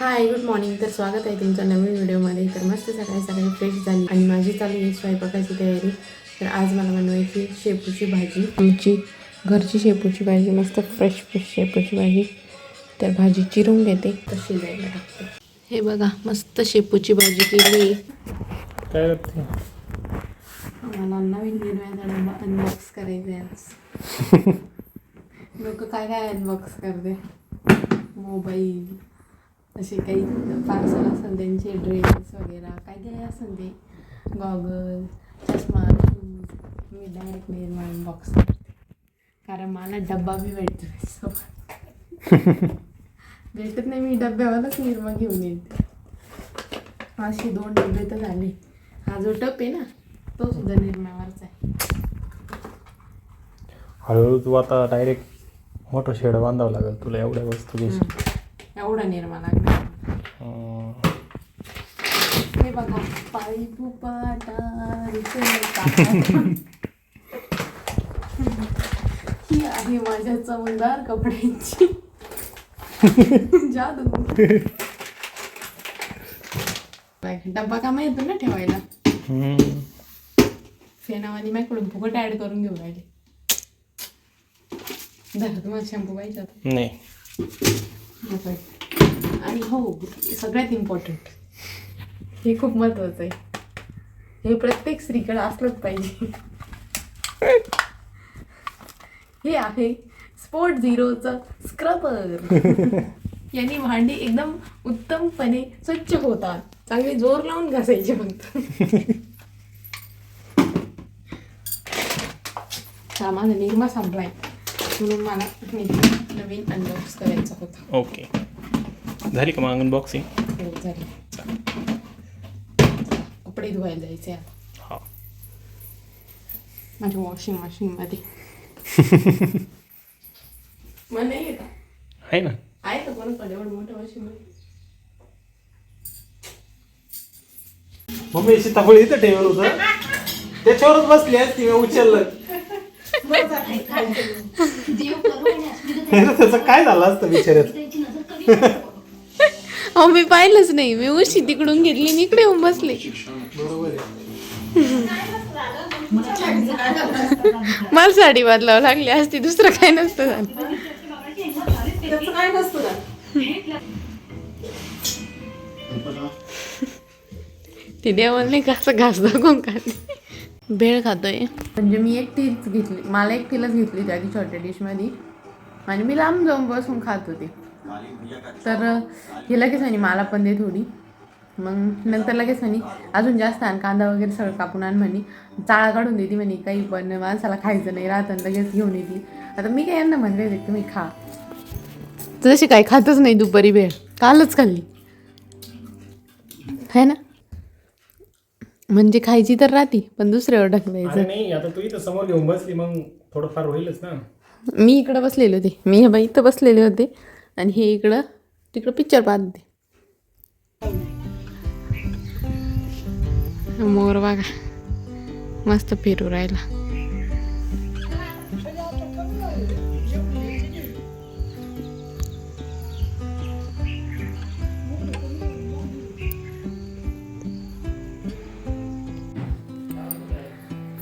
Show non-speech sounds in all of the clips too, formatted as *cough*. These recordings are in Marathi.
हाय गुड मॉर्निंग तर स्वागत आहे तुमच्या नवीन व्हिडिओमध्ये. तर मस्त सकाळी सकाळी फ्रेश झाली आणि माझी चालू आहे स्वयंपाकाची तयारी. तर आज मला बनवायची शेपूची भाजी. आमची घरची शेपूची भाजी मस्त फ्रेश फ्रेश शेपूची भाजी. तर भाजी चिरून घेते. तशी जायला टाकते. हे बघा मस्त शेपूची भाजी केली. काय करते? मला नवीन निर्माण डबा अनबॉक्स करायचा आहे आज. *laughs* लोक काय काय अनबॉक्स करते? मोबाईल. असे काही पार्सल असेल त्यांचे ड्रेस वगैरे काय काय असेल ते. गॉगल चष्मा शूज मी डायरेक्ट निर्मा अनबॉक्स करते कारण मला डब्बा बी भेटतो सोबत *laughs* भेटत नाही मी डब्यावालाच निर्मा घेऊन येते. असे दोन डबे तर झाले. हा जो टप आहे ना तो सुद्धा निर्म्यावरचा आहे. हळूहळू तू आता डायरेक्ट मोठं शेड बांधावं लागेल तुला एवढ्या वस्तू घ्यायची एवढा निर्मा लागला. हे बघा रिचल *laughs* ही आहे माझ्या चवदार कपड्यांची. *laughs* जादू. डब्बा कामा येतो ना ठेवायला. फेनावानी माझ्याकडून फुकट ॲड करून घेऊन राहिले. धरा तुम्हाला शॅम्पू पाहिजे नाही. आणि हो सगळ्यात इम्पॉर्टंट हे खूप महत्वाचं आहे. हे प्रत्येक स्त्रीकडे असलंच पाहिजे. हे आहे स्पोर्ट झिरोचं स्क्रबर. यांनी भांडी एकदम उत्तमपणे स्वच्छ होतात. चांगले जोर लावून घासायचे फक्त. सामान निर्मा संपलाय. म्हणून मला नवीन अनबॉक्स करायचा होता. ओके झाली का मग अनबॉक्सिंग हो झाली. कपडे धुवायला जायचे हा. माझ्या वॉशिंग मशीनमध्ये मग नाही आहे का आहे ना? आहे का कोणाकडे एवढं मोठं वॉशिंग मशीन मम्मी सीताफळ इथं ठेवलं होतं. त्याच्यावरच बसली असती मी उचललं. त्याचं काय झालं असतं बिचाऱ्यात अहो मी पाहिलंच नाही. मी उशी तिकडून घेतली आणि इकडे येऊन बसले. बरोबर आहे मला साडी बदलावं लागली. असती दुसरं काय नसतं झालं. ती देवाला नाही का असं घास दाखवून खाते? भेळ खातोय. म्हणजे मी एकटीच घेतली. मला एकटीलाच घेतली त्या आधी छोट्या डिशमध्ये आणि मी लांब जाऊन बसून खात होते. तर हे लगेच आणि मला पण दे थोडी. मग नंतर लगेच म्हणे अजून जास्त आण कांदा वगैरे सगळं कापून आण म्हणे. चाळा काढून देते म्हणे काही पण माणसाला खायचं नाही राहतं आणि लगेच घेऊन येते. आता मी काय यांना म्हणले होते तुम्ही खा. तशी काही खातच नाही दुपारी भेळ. कालच खाल्ली. है ना? म्हणजे खायची तर राहती पण दुसऱ्यावर ढकलायचं. अरे नाही आता तू इथं समोर घेऊन बसली मग थोडंफार होईलच ना. मी इकडं बसलेले होते. मी हे बाई इथं बसलेले होते. आणि हे इकडं तिकडं पिक्चर पाहत होते. मोर बघा मस्त फिरू राहिला.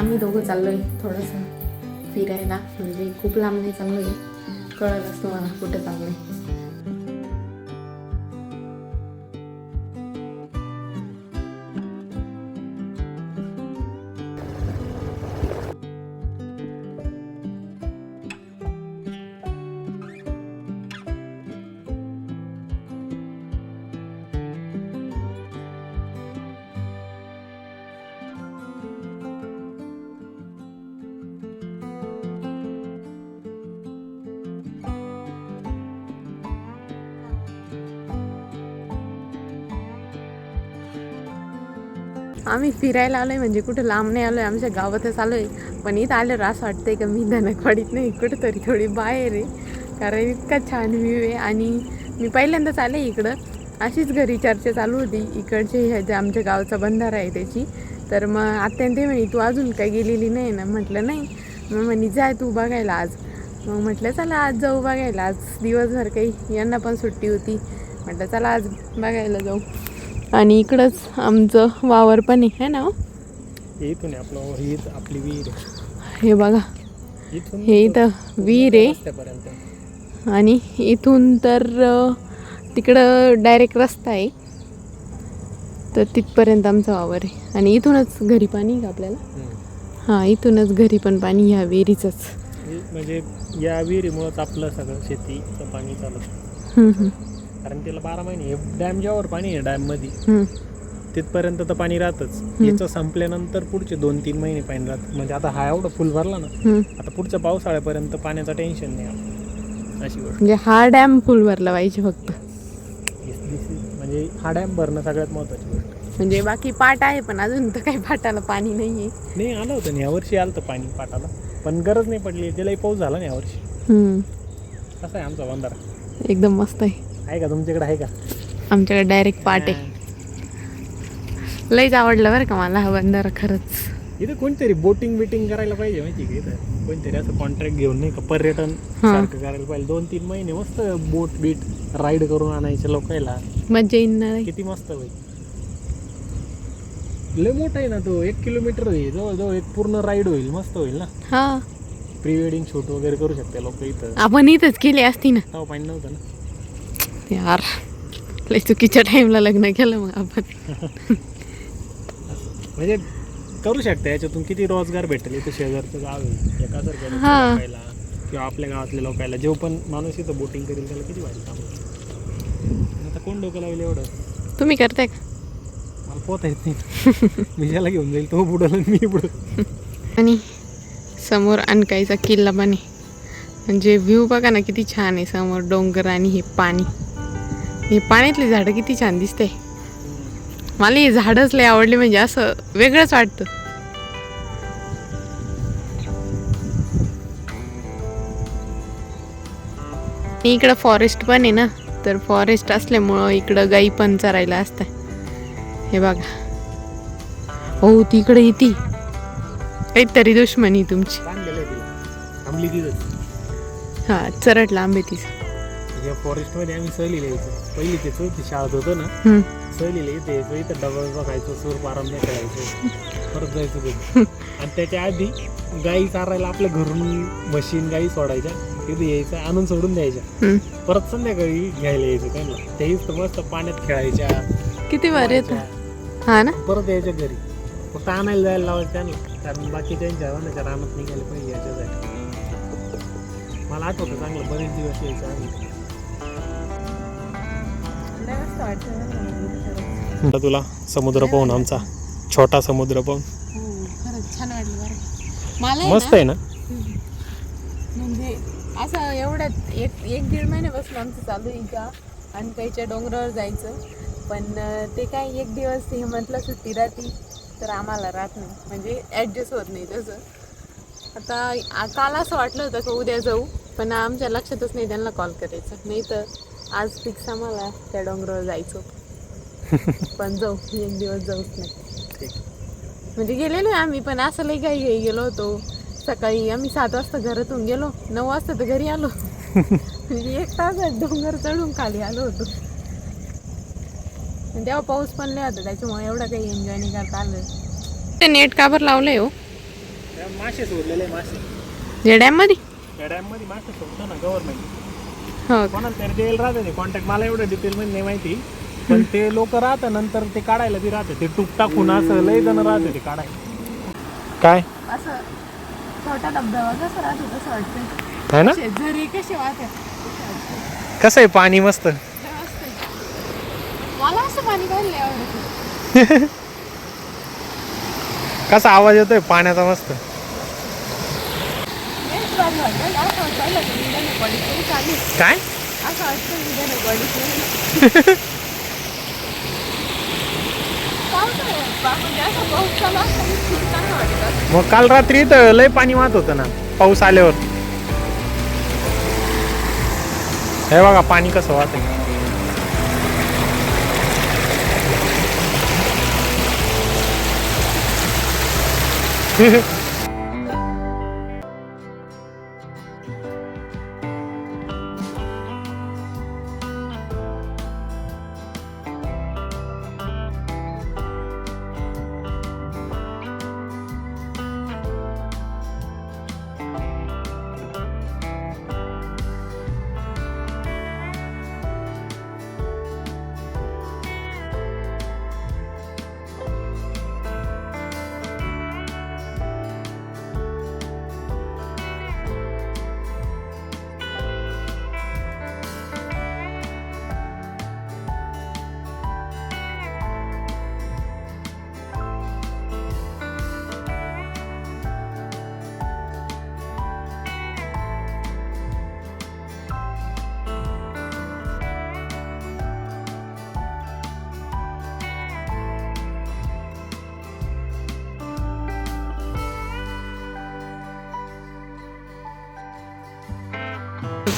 आम्ही दोघं चाललोय थोडंसं फिरायला. म्हणजे खूप लांब नाही चाललोय. कळलंच तुम्हाला कुठं चाललोय. आम्ही फिरायला आलो आहे म्हणजे कुठं लांब नाही आलो आहे आमच्या गावातच आलो आहे पण इथं आल्यावर असं वाटतंय का मी धनकवाडीत नाही कुठंतरी थोडी बाहेर आहे. कारण इतका छान व्ह्यू आहे आणि मी पहिल्यांदाच आले इकडं. अशीच घरी चर्चा चालू होती. इकडचे ह्या जे आमच्या गावचा बंधारा आहे त्याची. तर मग आत्याने ते म्हणे तू अजून काही गेलेली नाही ना? म्हटलं नाही. मग म्हणे जाय तू बघायला आज. मग म्हटलं चला आज जाऊ बघायला. आज दिवसभर काही यांना पण सुट्टी होती. म्हटलं चला आज बघायला जाऊ. आणि इकडंच आमचं वावर पण आहे ना? हो? इथून आपलं आपली विहीर हे बघा. हे इथं विहीर आहे. आणि इथून तर तिकडं डायरेक्ट रस्ता आहे. तर तिथपर्यंत आमचा वावर आहे. आणि इथूनच घरी पाणी आहे का आपल्याला. हां इथूनच घरी पण पाणी ह्या विहिरीचंच. म्हणजे या विहिरीमुळंच आपलं सगळं शेतीचं पाणी हम्म, कारण त्याला बारा महिने हे डॅम ज्यावर पाणी आहे डॅममध्ये हम्म. तिथपर्यंत तर पाणी राहतच. याचं संपल्यानंतर पुढचे दोन तीन महिने पाणी राहतं. म्हणजे आता हा एवढं फुल भरला ना. आता पुढच्या पावसाळ्यापर्यंत पाण्याचं टेन्शन नाही. अशी गोष्ट. म्हणजे हा डॅम फुल भरला पाहिजे फक्त. म्हणजे हा डॅम भरणं सगळ्यात महत्त्वाची गोष्ट. म्हणजे बाकी पाट आहे पण अजून तर काही पाटाला पाणी नाही आहे नाही आलं होतं ना यावर्षी आलं पाणी पाटाला. पण गरज नाही पडली त्यालाही पाऊस झाला ना यावर्षी. कसा आहे आमचा बंधारा. एकदम मस्त आहे. आहे का? तुमच्याकडे आहे का? आमच्याकडे डायरेक्ट पाट आहे. लईच आवडलं बरं का मला हा बंधारा खरंच. इथं कोणतरी बोटिंग बिटिंग करायला पाहिजे माहिती का इथं? कोणतरी असं कॉन्ट्रॅक्ट घेऊन नाही का पर्यटन सारखं करायला पाहिजे. दोन तीन महिने मस्त बोट बीट राईड करून आणायचे लोकायला. मज्जा येणार आहे. किती मस्त होईल. लय मोठा आहे ना तो. एक किलोमीटर होईल. जवळजवळ एक पूर्ण राईड होईल. मस्त होईल ना? हा. प्री वेडिंग शूट वगैरे करू शकते लोक इथं. आपण इथंच केली असती ना. तेव्हा पाणी नव्हतं ना? यार लय चुकीच्या टाइमला लग्न केलं मग आपण. म्हणजे करू शकते याच्यातून किती रोजगार भेटेल इथं शेजारचं गाव आहे हा. लोकायला किंवा आपल्या गावातल्या लोकायला. जो पण माणूस इथं बोटिंग करेल त्याला किती भारी काम होईल. आता कोण डोकं लावेल एवढं? तुम्ही करताय का? मला पोहता येत नाही. मी ज्याला घेऊन जाईल तो बुडल आणि मी बुडल. आणि समोर अनकाईचा किल्ला पण म्हणजे व्ह्यू बघा ना किती छान आहे. समोर डोंगर आणि हे पाणी. हे पाण्यातली झाडं किती छान दिसते. मला हे झाडच लय आवडली म्हणजे असं वेगळंच वाटतं. इकडं फॉरेस्ट पण आहे ना तर फॉरेस्ट असल्यामुळं इकडं गाई पण चरायला असतात. हे बघा. हो तिकडे येते. काहीतरी दुश्मनी तुमची. हा चरट लांब आहे तिचं. या फॉरेस्टमध्ये आम्ही सहलीला यायचो. पहिली ते चौथी शाळेत होतो ना. सहलीला इथे यायचो इथं डबल बघायचो सूर पारंब्या खेळायचो परत जायचो घरी. *laughs* आणि त्याच्या आधी गाई चारायला आपल्या घरून मशीन गाई सोडायच्या तिथे यायचं आणून सोडून द्यायच्या. परत संध्याकाळी घ्यायला यायचं त्यांना. तेच तर मस्त पाण्यात खेळायच्या किती भारी येत. हा ना? परत यायच्या घरी. फक्त आणायला जायला लावायचं त्यांना. कारण बाकी त्यांच्या रानात निघायला पाहिजे याच्यासाठी. मला आठवतं चांगलं बरेच दिवस यायचं तुला समुद्र पाहून आमचा छोटा समुद्र पाहून. हो, खरंच छान वाटलं मस्त आहे ना? म्हणजे असं एवढ्यात एक एक दीड महिन्यापासून आमचं चालू आहे का आणि काहीच्या डोंगरावर जायचं. पण ते काय एक दिवस हे म्हटलं सुट्टी राहती तर आम्हाला राहत नाही. म्हणजे ॲडजस्ट होत नाही तसं. आता काल असं वाटलं होतं का उद्या जाऊ पण आमच्या लक्षातच नाही त्यांना कॉल करायचं. नाही तर आज फिक्स आम्हाला त्या डोंगरावर जायचं *laughs* पण जाऊ एक दिवस जाऊच नाही. म्हणजे गेलेलो आम्ही पण असं लई काही घाई गेलो होतो. सकाळी आम्ही सात वाजता घरातून गेलो. नऊ वाजता तर घरी आलो. *laughs* म्हणजे एक तास डोंगर चढून खाली आलो होतो. तेव्हा पाऊस पण लय होता त्याच्यामुळे एवढं काही एन्जॉय नाही करता आलं. ते नेट काबर लावलंय हो? मासे सोडलेले मासे. या डॅममध्ये त्या डॅममध्ये मासे सोडतो ना गव्हर्नमेंट का? कोणाला तरी द्यायला राहते ते. कॉन्टॅक्ट मला एवढं डिटेलमध्ये नाही माहिती. पण ते लोक राहतं नंतर ते काढायला बी राहते. ते टूक टाकून असं लय जण राहते ते काढायला. काय? असं छोटा धबधबा कसं राहतो तसं वाटतं है ना? झरी कशी वाहतात कसं आहे पाणी मस्त? मला असं पाणी आवडतं *laughs* कसा आवाज येतोय? पाण्याचा मस्त. वाटतं *laughs* मग काल रात्री तर लय पाणी वाहत होतं ना पाऊस आल्यावर. हे बघा पाणी कसं वाहत *laughs*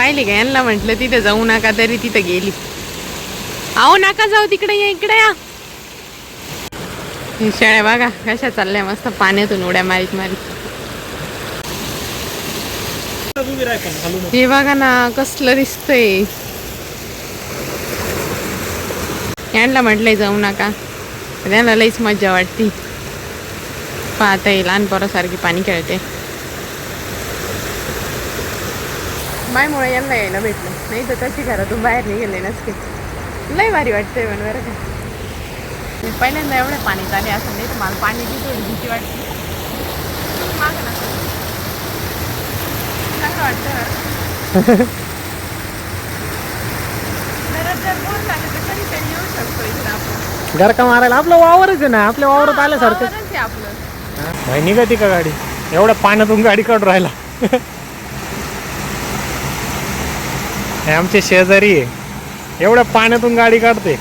पाहिले का? यांना म्हटलं तिथे जाऊ नका तरी तिथं गेली. अहो नका जाऊ तिकडे या इकडे या. हे शेळ्या बघा कशा चालल्या मस्त पाण्यातून उड्या मारीत मारीत. हे बघा ना कसलं दिसतंय यांना म्हटलंय जाऊ नका. त्यांना लईच मजा वाटती. पाहता येईल लहान पोरासारखी पाणी खेळते. मायमुळे यांना यायला भेटलं. नाही तर तशी घरातून बाहेर नाही गेले नसते. लय भारी वाटतंय पण बरं का. मी पहिल्यांदा एवढे पाणी आले असं नाही तर मला पाण्याची थोडी भीती वाटते. मागं *laughs* घर का मारायला? आपलं वावरच आहे ना आपल्या वावरात आल्यासारखं. आपलं. भाई निघती का गाडी? एवढ्या पाण्यातून गाडी काढून राहिला. *laughs* हे आमचे शेजारी आहे. एवढ्या पाण्यातून गाडी काढते.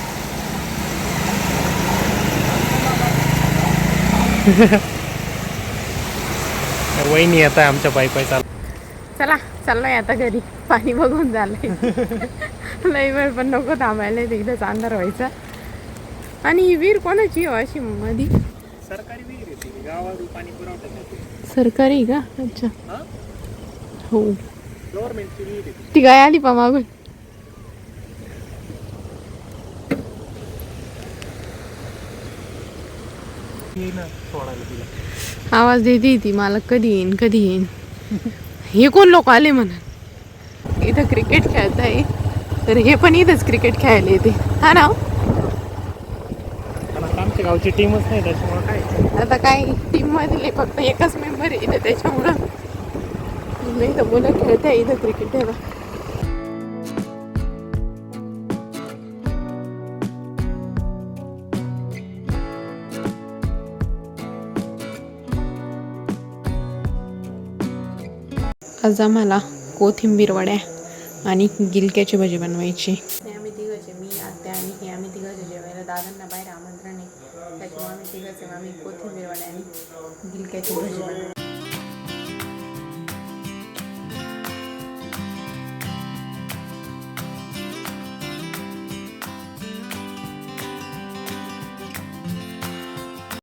*laughs* वहिनी येत आहे आमच्या पायी पायी चाल चला चाललोय आता घरी. पाणी बघून झालंय. *laughs* लई वेळ पण नको थांबायला तिकडेच अंधार व्हायचा. आणि ही विहीर कोणाची हो अशी मधी? सरकारी विहीर सरकारी का? अच्छा. हो. ती गाय आली पा मागून आवाज देते ती मला कधी येईन कधी येईन. हे कोण लोक आले म्हणा इथं क्रिकेट खेळताय. तर हे पण इथंच क्रिकेट खेळायला येते. हा ना हो? आमच्या गावची टीमच नाही त्याच्यामुळे काय? आता काय? टीम मधले फक्त एकच मेंबर आहे इथं त्याच्यामुळं. नाही तर मुलं खेळताय इथं क्रिकेट आहे बा आज आम्हाला कोथिंबीर वड्या आणि गिलक्याची भाजी बनवायची. आम्ही तिघाचे मी आत्या आणि हे आम्ही तिघाचे जेवायला दादांना बाहेर आमंत्रण आहे त्याच्यामुळे आम्ही तिघाचे आम्ही कोथिंबीर वड्या आणि गिलक्याची भाजी बनवू